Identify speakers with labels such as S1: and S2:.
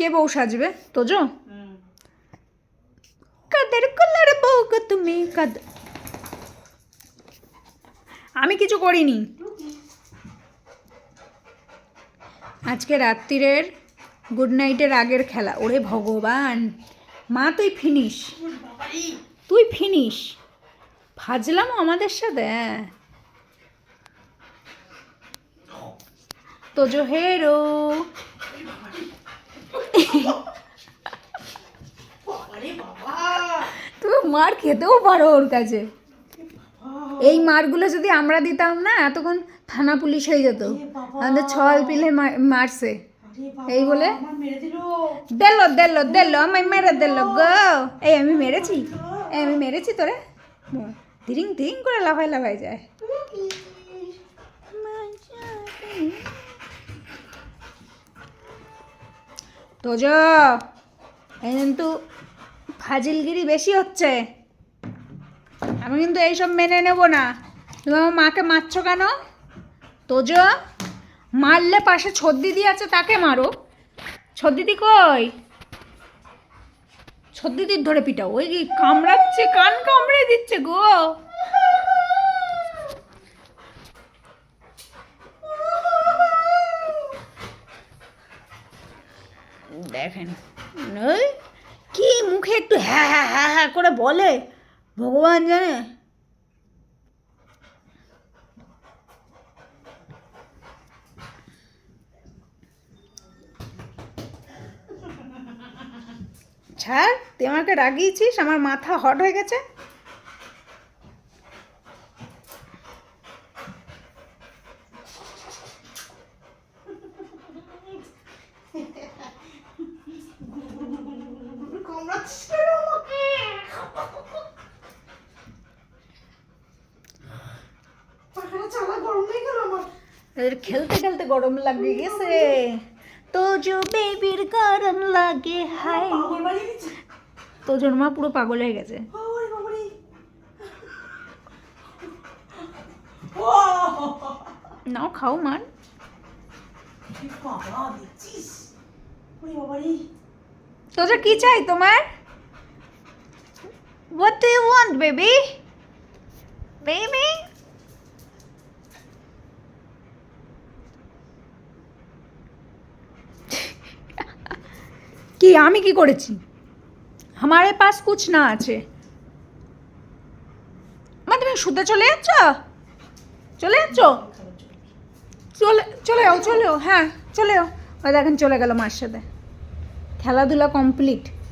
S1: কে বউ সাজবে? তোজো? কাদের কলার বউ গো তুমি? কাদ আমি কিছু করিনি। আজকে রাত্রিরের গুড নাইটের আগের খেলা। ওরে ভগবান মা তুই ফিনিশ তুই ফিনিশ ফাজলাম আমাদের সাথে হ্যাঁ। তোজো হেরো তুমি মার খেতেও পারো ওর কাছে। এই মারগুলো যদি আমরা দিতাম না, এতক্ষণ থানা পুলিশ হয়ে যেত। আমাদের ছল পিলে মারছে। এই বলে, দিল দিল দিল, আমায় মেরে দিল গো। এই আমি মেরেছি, এই আমি মেরেছি তোরে। ধীরিং ধীরিং করে লাফাই লাফাই যায়। তোজ, এই কিন্তু ফাজিলগিরি বেশি হচ্ছে। আমি কিন্তু এইসব মেনে নেব না। তুমি আমার মাকে মারছো কেন? তোজ, মারলে পাশে ছদ্দিদি আছে, তাকে মারো। ছদ্দিদি কই? ছদ্দিদির ধরে পিটাও। ওই কামড়াচ্ছে, কান কামড়ে দিচ্ছে গো। দেখেন। কি মুখে একটু হ্যাঁ হ্যাঁ হ্যাঁ হ্যাঁ করে বলে? ভগবান জানে। ছাড়, তুই আমাকে রাগিয়েছিস? আমার মাথা হট হয়ে গেছে। এদের খেলতে খেলতে গরম লাগে গেছে। তো জো বেবির গরম লাগে হাই তো জোর মা পুরো পাগল হয়ে গেছে। নাও, খাও মান তো যে কি চাই তোমার? What do you want, baby? Baby? কি আমি কি করেছি? আমারে পাস কুছ না আছে। মা তুমি শুতে চলে যাচ্ছ? চলে যাচ্ছ? চলে চলে যাও চলে হ্যাঁ চলে যাও। দেখেন চলে গেল মার সাথে। খেলাধুলা কমপ্লিট